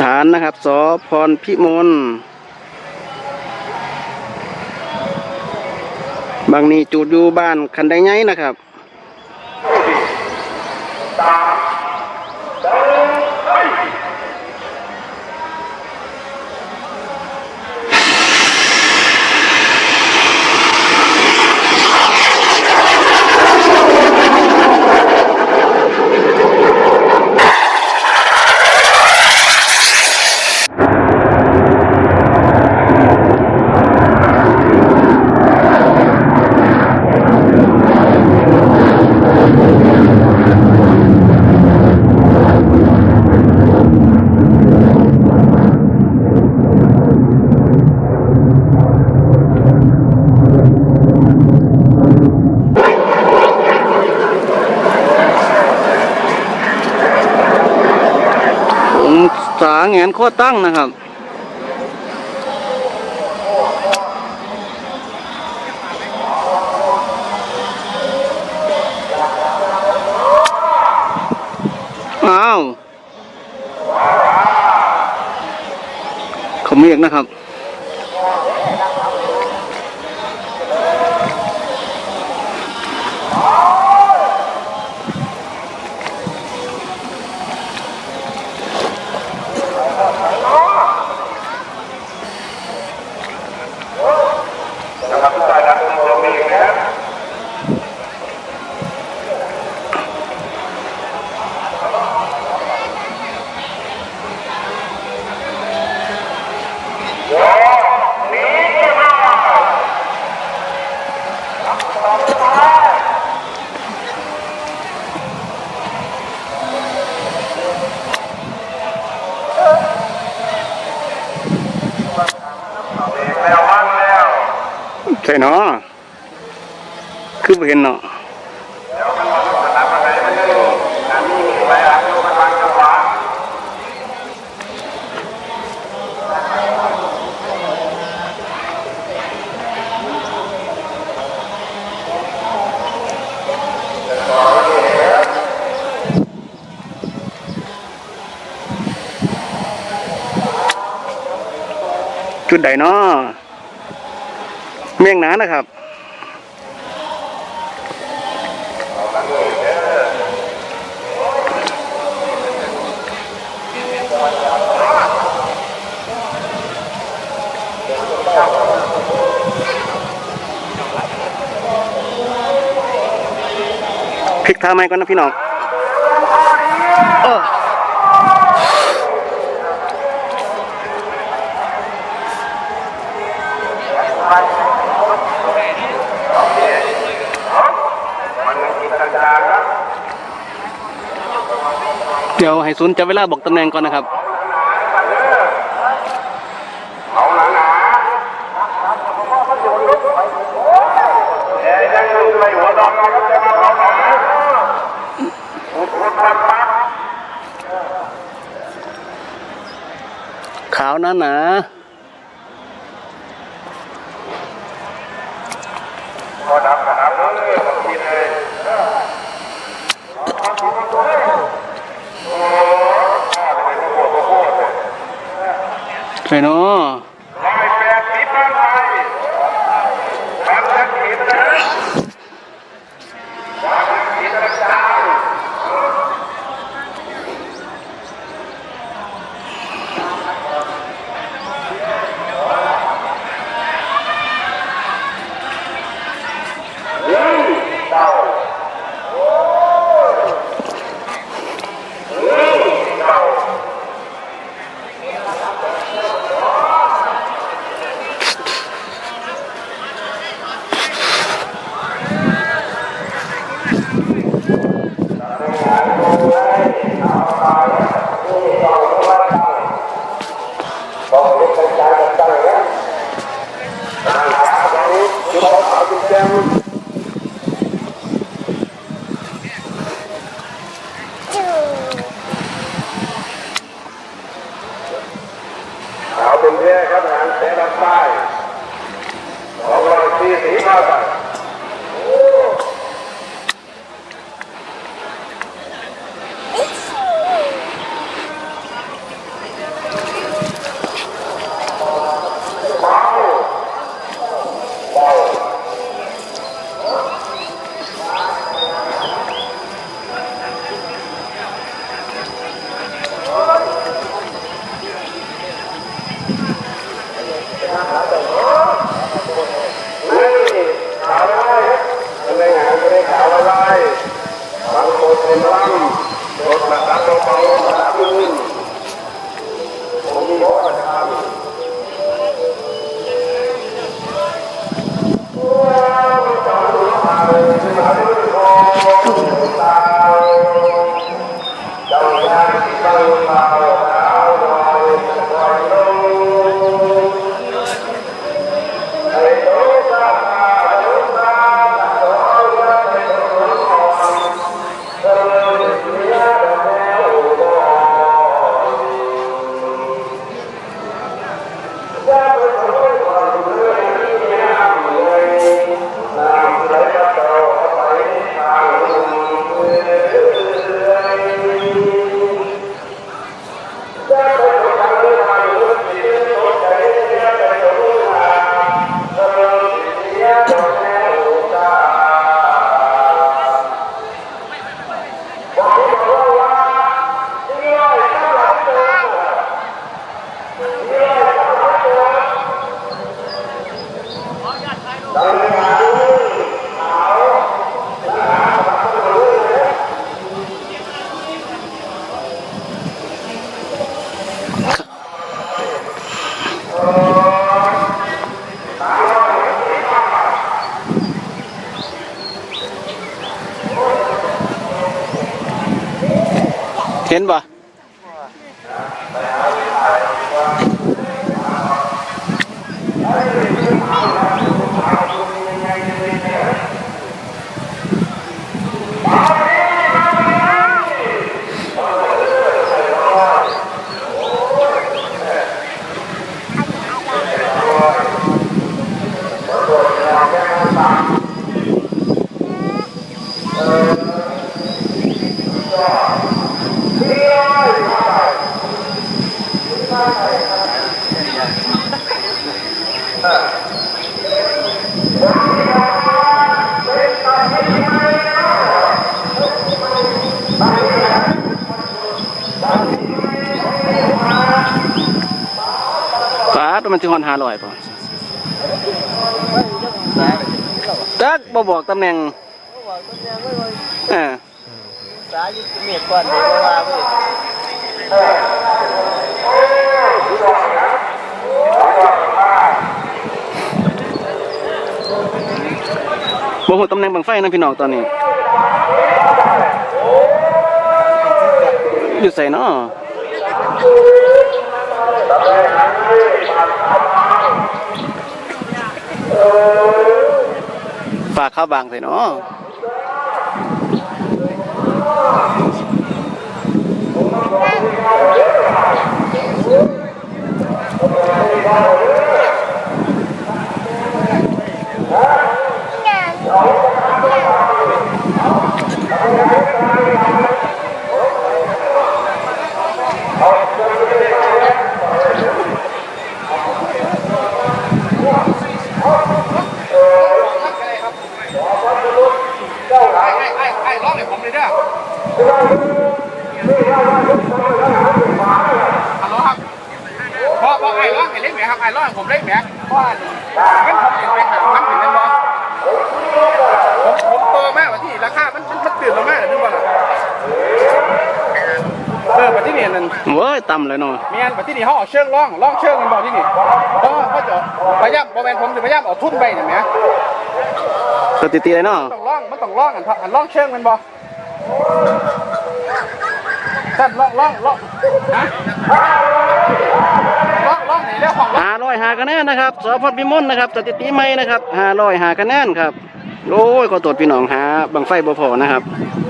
ฐานนะครับสอพรพิมลบางนี้จูดอยู่บ้านคันไดไงนะครับ องศาแงนข้อตั้งนะครับ อ้าวเขาเมียกนะครับ นะครับทุกท่านนะคุณผู้ชมมีอีกนะครับโอ้หนีมา แล้วมันแล้ว ใช่ เนาะคือบ่เห็นเนาะจะดูอันนี้ไปอะดูมันวางจังหวะจุดใดเนาะ เมียงหนานะครับ พลิกท่าไม้ก่อนนะพี่น้องเออ มันยังกินจางๆนะ เดี๋ยวให้ซุนย์จับเวลาบอกตำแหน่งก่อนนะครับเอาหนาหนาเอ๊ยยังอยู่ในหัวนะครับจะมาเอาหนาอุดอุดปัดปัดขาวหนาหนาพอดับก็ดับเลยบางทีเลยโอ้ข้าไปเป็นพวกพวกพวกเลย ไปเนาะ ร้อยแปดสิบล้านไทยพันสักขีดนะพันสักขีดนะจ๊ะ บอกเล็กกันใจกันใจนะตาขาตรงนี้จุด เอาเป็นแย่ครับหางเสด้าใต้ของเราสีสีมาใส่ เห็นป่ะ ฟ้ามันสิฮอน500ป่ะจักบ่บอกตำแหน่งเออสายุเมียก่อนเลยว่าเว้ บ่ฮู้ตำแหน่งบังไฟนะพี่น้องตอนนี้อยู่ใสเนาะฝากข้าวบางใสเนาะ ไอ้ไอ้ไอ้ไอ้ร้องให้ผมเลยเด้อฮัลโหลครับพอพอไอ้ร้องให้เล่นไหมครับไอ้ร้องให้ผมเล่นไหมเพราะว่ามันผมเห็นไปหามันเห็นนั่นบ่ผมผมโตมากกว่าที่ราคามันมันมันตื่นลงมากเลยนึกว่าล่ะเออมาที่ นี่นั่นโว้ยต่ำเลยเนาะเมียนมาที่นี่เขาเอาเชิงร่องร่องเชิงกันบ่ที่นี่เพราะว่าเขาจะพยายามโมเมนผมจะพยายามเอาทุ่นไปเห็นไหมสถิติเลยเนาะต้องร่องมันต้องร่องอันอันร่องเชิงมันบ่ท่านร่องร่องร่องฮะร่องร่องไหนเรียกของร่องห้าร้อยหาคะแนนนะครับสพพิมลนะครับสถิติใหม่นะครับห้าร้อยหาคะแนนครับโอ้ยขอตรวจพี่น้องหาบังไฟบ่พอนะครับเ